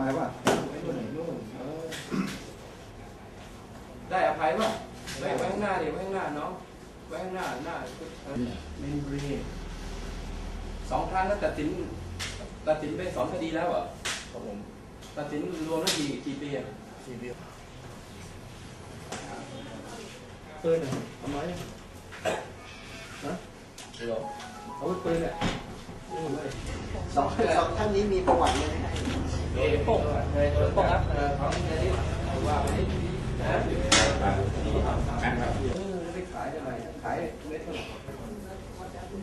หมายว่าได้อภัยป่ะไว้ไว้ข้างหน้าดิไว้ข้างหน้าน้องไว้ข้างหน้าหน้าเออเมนบุรีสองครั้งแล้วตัดสินตัดสินไปสองคดีแล้วเหรอครับผมตัดสินรวมแล้วกี่กี่ปีอะสี่ปีปืนอะเอาไหมฮะเหรออาวุธปืนเนี่ยนี่เลยสองสองท่านนี้มีประวัติเลยไหมเอ๋โป้งเคยโป้งครับไปขายอะไรขายเม็ดเท่าไหร่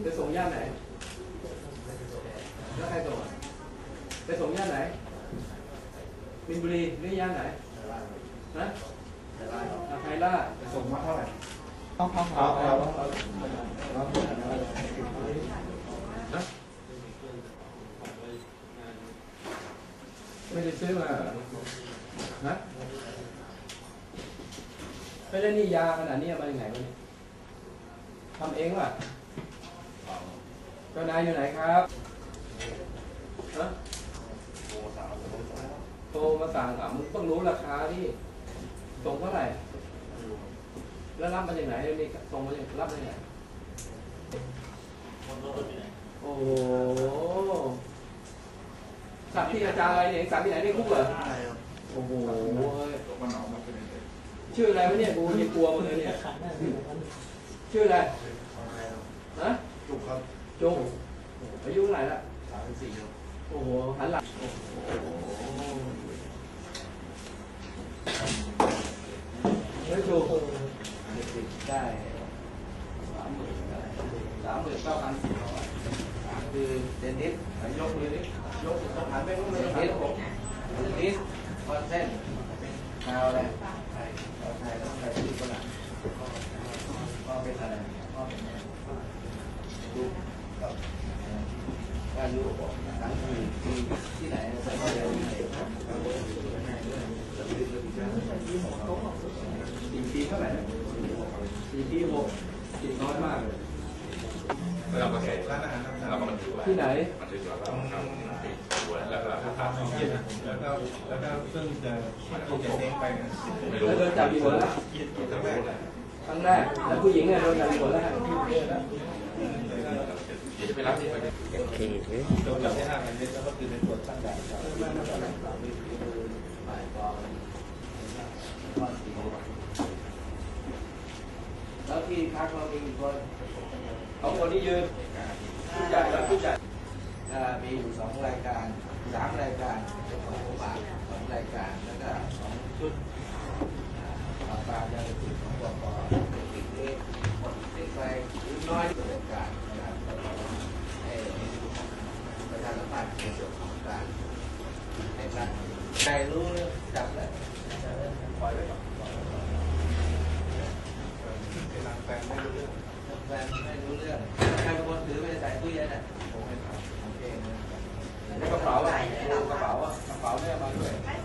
ไปส่งย่านไหนแล้วใครส่งไปส่งย่านไหนมินบุรีหรือย่านไหนนะอ่าไฮล่าส่งมาเท่าไหร่ต้องต้องเอาเอาเอาเอาเอา ไม่ได้ซื้อมาเหรอฮะไม่ได้นี่ยาขนาดนี้มาจากไหนวะเนี่ยทำเองป่ะเจ้านายอยู่ไหนครับฮะโทรมาสั่งอะมึงต้องรู้ราคาที่ส่งเท่าไหร่ แล้วรับมาจากไหนนี่ส่งมาจากรับมาจากไหน โอ้ โหสักที่อาจารย์อะไรเนี่ยสักที่ไหนในคุกเหรอโอ้โหมันออกมาเป็นยังไงชื่ออะไรวะเนี่ยกูยังกลัวมึงเลยเนี่ยชื่ออะไรฮะจุกครับจงอายุเท่าไหร่ละสามสิบสี่ครับโอ้โหหันหลังเฮ้ยจูได้สามหมื่นสามหมื่นเก้าพันสี่ร้อยคือเดนนิสไหนยกมือดิ ยกต้องหันไปตรงนี้เดนนิสผมเดนนิสคอนเซนดาวอะไรไทยดาไทยแล้วไทยชื่อฝรั่งก็เป็นอะไรก็เป็นดูครับการรู้บอกทั้งที่ที่ที่ไหนใส่เดียวที่ไหนสี่ปีเท่าไหร่สี่ปีหกสี่น้อยมากเลยเราก็แข่ร้านอาหารตามสั่งเราก็บันทึกไว้ที่ไหนบันทึกไว้ว่าเราติดตัวแล้วก็ราคาแล้วก็แล้วก็เพิ่งจะที่จะเด้งไปนะไม่แล้รู้วโดนจับกี่คนแล้วครั้งแรกเลยครั้งแรกแล้วผู้หญิงเนี่ยโดนจับกี่คนแล้วเดี๋ยวจะไปรับที่ไปโดนจับได้ห้าพันเมตรแล้วก็คือเป็นตรวจตั้งด่านครับ แล้วที่พักเรามีกี่คนเอาคนที่ยืนผู้ใหญ่แล้วผู้ใหญ่อ่ามีอยู่สองรายการสามรายการเจ้าของบาทสองรายการแล้วก็สองชุดปราบปรามยาเสพติดของปปติดเอกติดไปหรือน้อยกว่ารายการนะครับให้ประชาสัมพันธ์ในส่วนของการให้การใครรู้จับเลยปล่อยไว้ก่อน เป็นร้านแฟนไม่รู้เรื่อง แฟนไม่รู้เรื่องใครเป็นคนถือไปใส่ตู้เย็นอะผมไม่ทำโอเคนะกระเป๋าอะกระเป๋าอะกระเป๋าเนี่ยมาด้วย